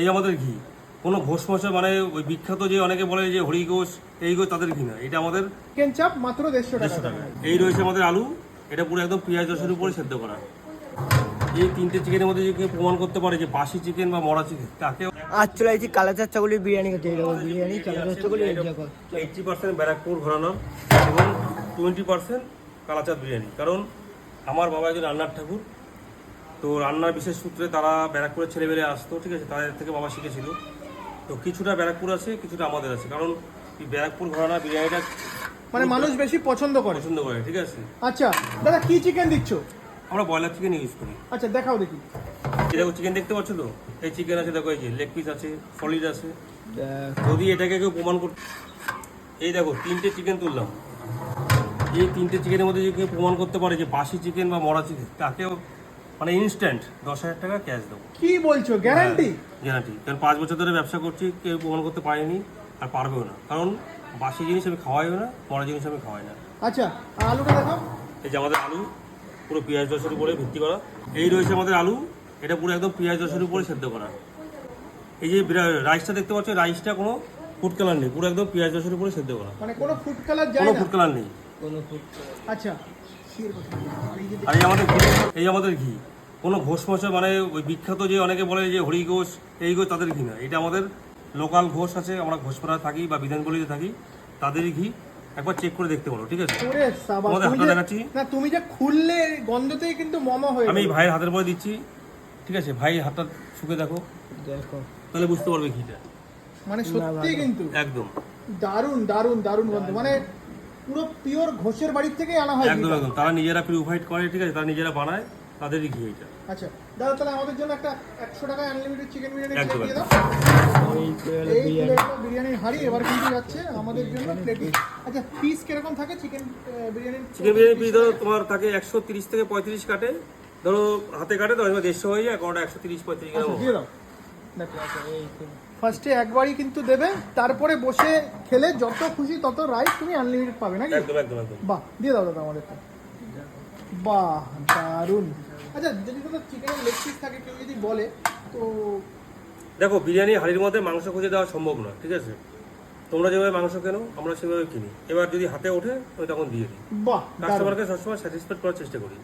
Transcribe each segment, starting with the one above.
এই আমাদের ঘি। কোনো ঘোষ মশা মানে ওই বিখ্যাত যে অনেকে বলে যে হরি ঘোষ এই ঘোষ তাদের ঘি না। এটা আমাদের চিকেন চাপ মাত্র দেড়শো টাকা। দেড়শো টাকা। এই রয়েছে আমাদের আলু। এটা পুরো একদম পেঁয়াজ রসের উপরে সেদ্ধ করা। এই তিনটে চিকেনের মধ্যে যে কেউ প্রমাণ করতে পারে যে বাসি চিকেন বা মরা চিকেন তাকে আজ চলে আসছি কালাচার ছাগলের বিরিয়ানি খেতে। এই বিরিয়ানি কালাচার ছাগলের এই এইটটি পার্সেন্ট ব্যারাকপুর ঘোরানো এবং টোয়েন্টি পার্সেন্ট কালাচাঁদ বিরিয়ানি। কারণ আমার বাবা একজন রান্নার ঠাকুর তো রান্নার বিশেষ সূত্রে তারা ব্যারাকপুরের ছেলেমেয়ে আসতো ঠিক আছে? তাদের থেকে বাবা শিখেছিল। তো কিছুটা ব্যারাকপুর আছে কিছুটা আমাদের আছে। কারণ এই ব্যারাকপুর ঘরানা বিরিয়ানিটা মানে মানুষ বেশি পছন্দ করে। পছন্দ করে ঠিক আছে? আচ্ছা দাদা কি চিকেন দিচ্ছ? আমরা ব্রয়লার চিকেন ইউজ করি। আচ্ছা দেখাও দেখি। এই দেখো চিকেন দেখতে পাচ্ছ তো? এই চিকেন আছে দেখো এই যে লেগ পিস আছে সলিড আছে। যদি এটাকে কেউ প্রমাণ করতে এই দেখো তিনটে চিকেন তুললাম। এই তিনটে চিকেনের মধ্যে যদি কেউ প্রমাণ করতে পারে যে বাসি চিকেন বা মরা চিকেন তাকেও মানে ইনস্ট্যান্ট দশ হাজার টাকা ক্যাশ দেবো। কি বলছো? গ্যারান্টি গ্যারান্টি কারণ পাঁচ বছর ধরে ব্যবসা করছি কেউ প্রমাণ করতে পারেনি আর পারবেও না। কারণ বাসি জিনিস আমি খাওয়াইও না মরা জিনিস আমি খাওয়াই না। আচ্ছা আর আলুটা দেখাও। এই যে আমাদের আলু পুরো পেঁয়াজ রসের উপরে ভিত্তি করা। এই রয়েছে আমাদের আলু এটা পুরো একদম পেঁয়াজ রসের উপরে সেদ্ধ করা। এই যে রাইসটা দেখতে পাচ্ছ রাইসটা কোনো ফুড কালার নেই পুরো একদম পেঁয়াজ রসের উপরে সেদ্ধ করা। মানে কোনো ফুড কালার যায় কোনো না? ফুড কালার নেই। কোনো ফুড আচ্ছা। আর এই আর এই আমাদের ঘি এই আমাদের ঘি। কোনো ঘোষ মশা মানে ওই বিখ্যাত যে অনেকে বলে যে হরি ঘোষ এই ঘোষ তাদের ঘি না। এটা আমাদের লোকাল ঘোষ আছে আমরা ঘোষপাড়া থাকি বা বিধানগলিতে থাকি তাদেরই ঘি একবার চেক করে দেখতে পারো ঠিক আছে? তোমাদের হাতটা যে- দেখাচ্ছি। না তুমি যে খুললে গন্ধতেই কিন্তু মম হয়ে আমি এই ভাইয়ের হাতের পরে দিচ্ছি ঠিক আছে? ভাই হাতটা শুকে দেখো। দেখো। তাহলে বুঝতে পারবে ঘিটা। মানে সত্যি কিন্তু। একদম। দারুণ দারুণ দারুণ গন্ধ। মানে পুরো পিওর ঘোষের বাড়ির থেকে আনা হয় একদম একদম। তারা নিজেরা পিউরিফাইড করে ঠিক আছে? তারা নিজেরা বানায়। তাদেরই ঘি এটা। আচ্ছা দাদা তাহলে আমাদের জন্য একটা একশো টাকা আনলিমিটেড চিকেন বিরিয়ানি দিয়ে দাও। এই বিরিয়ানি। প্লেটটা বিরিয়ানির হাড়ি এবার কিন্তু যাচ্ছে আমাদের জন্য প্লেটে আচ্ছা পিস কীরকম থাকে চিকেন বিরিয়ানির চিকেন বিরিয়ানি পিস ধরো তোমার থাকে একশো তিরিশ থেকে পঁয়ত্রিশ কাটে। ধরো হাতে কাটে তো দেড়শো হয়ে যায় কোনোটা একশো তিরিশ পঁয়ত্রিশ গ্রাম আচ্ছা দিয়ে দাও। আচ্ছা, এই ফার্স্টে একবারই কিন্তু দেবে তারপরে বসে খেলে যত খুশি তত রাইস তুমি আনলিমিটেড পাবে নাকি? একদম একদম একদম। বাহ দিয়ে দাও দাদা আমাদের বাহ দারুণ আচ্ছা যদি দাদা চিকেনের লেগ পিস থাকে কেউ যদি বলে তো দেখো বিরিয়ানি হাড়ির মধ্যে মাংস খুঁজে দেওয়া সম্ভব না ঠিক আছে? তোমরা যেভাবে মাংস কেনো আমরা সেভাবে কিনি। এবার যদি হাতে ওঠে আমি তখন দিয়ে দিই। বাহ কাস্টমারকে সবসময় স্যাটিসফাইড করার চেষ্টা করি।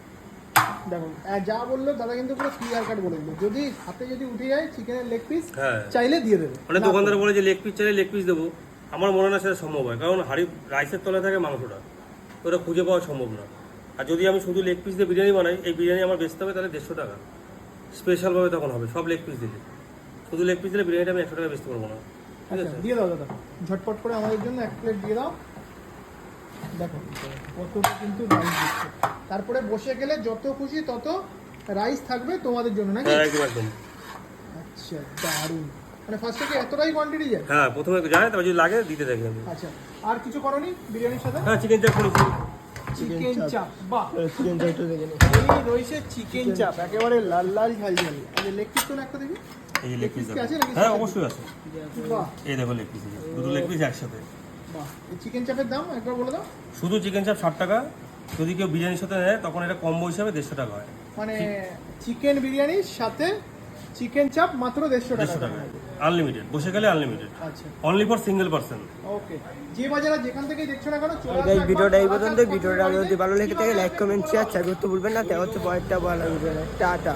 দেখো আহ, যা বলল দাদা কিন্তু পুরো ক্লিয়ার কাট বলে দিল। যদি হাতে যদি উঠে যায় চিকেনের লেগ পিস হ্যাঁ। চাইলে দিয়ে দেবে। মানে দোকানদার বলে। যে লেগ পিস চাইলে লেগ পিস দেবো। আমার মনে হয় না সেটা সম্ভব হয় কারণ হাড়ি রাইসের তলায় থাকে মাংসটা। ওটা খুঁজে পাওয়া সম্ভব না। আর যদি আমি শুধু লেগ পিস দিয়ে বিরিয়ানি বানাই এই বিরিয়ানি আমার বেচতে হবে তাহলে দেড়শো টাকা। স্পেশালভাবে তখন হবে সব লেগ পিস দিলে। শুধু লেগ পিস দিলে বিরিয়ানিটা আমি একশো টাকা বেচতে পারব না। ঠিক আচ্ছা আছে? দিয়ে দাও দাদা ঝটপট করে আমাদের জন্য এক প্লেট দিয়ে দাও। দেখো কতটা কিন্তু রাইস দিচ্ছে। তারপরে বসে গেলে যত খুশি তত রাইস থাকবে তোমাদের জন্য নাকি? হ্যাঁ একদম একদম। আচ্ছা দারুণ মানে ফার্স্টে কি এতটাই কোয়ান্টিটি যায়? হ্যাঁ প্রথমে যায় তারপর যদি লাগে দিতে থাকি আমি। আচ্ছা আর কিছু করনি বিরিয়ানির সাথে? হ্যাঁ চিকেন চাপ করেছি। চিকেন চাপ বাহ। চিকেন চাপটা দেখে নিই। এই রয়েছে চিকেন চাপ একেবারে লাল লাল ঝাল ঝাল। আচ্ছা লেগ পিস তো একটা দেখি এই লেগ পিস আছে? হ্যাঁ অবশ্যই আছে। বাহ। এই দেখো লেগ পিস দুটো লেগ পিস একসাথে। বাহ। এই চিকেন চাপের দাম একবার বলে দাও। শুধু চিকেন চাপ ষাট টাকা। যদি কেউ বিরিয়ানির সাথে নেয় তখন এটা কম্বো হিসাবে দেড়শো টাকা হয়। মানে চিকেন বিরিয়ানির সাথে চিকেন চাপ মাত্র দেড়শো টাকা। দেড়শো টাকা। আনলিমিটেড বসে গেলে আনলিমিটেড আচ্ছা। Only for single person okay যে বাজারে যেখান থেকে দেখছ না কেন একবার ভিডিওটা এই পর্যন্ত ভিডিওটা যদি ভালো লেগে থাকে লাইক কমেন্ট শেয়ার করতে ভুলবেন না। দেখা হচ্ছে পরেরটা ভালো ভিডিও টাটা।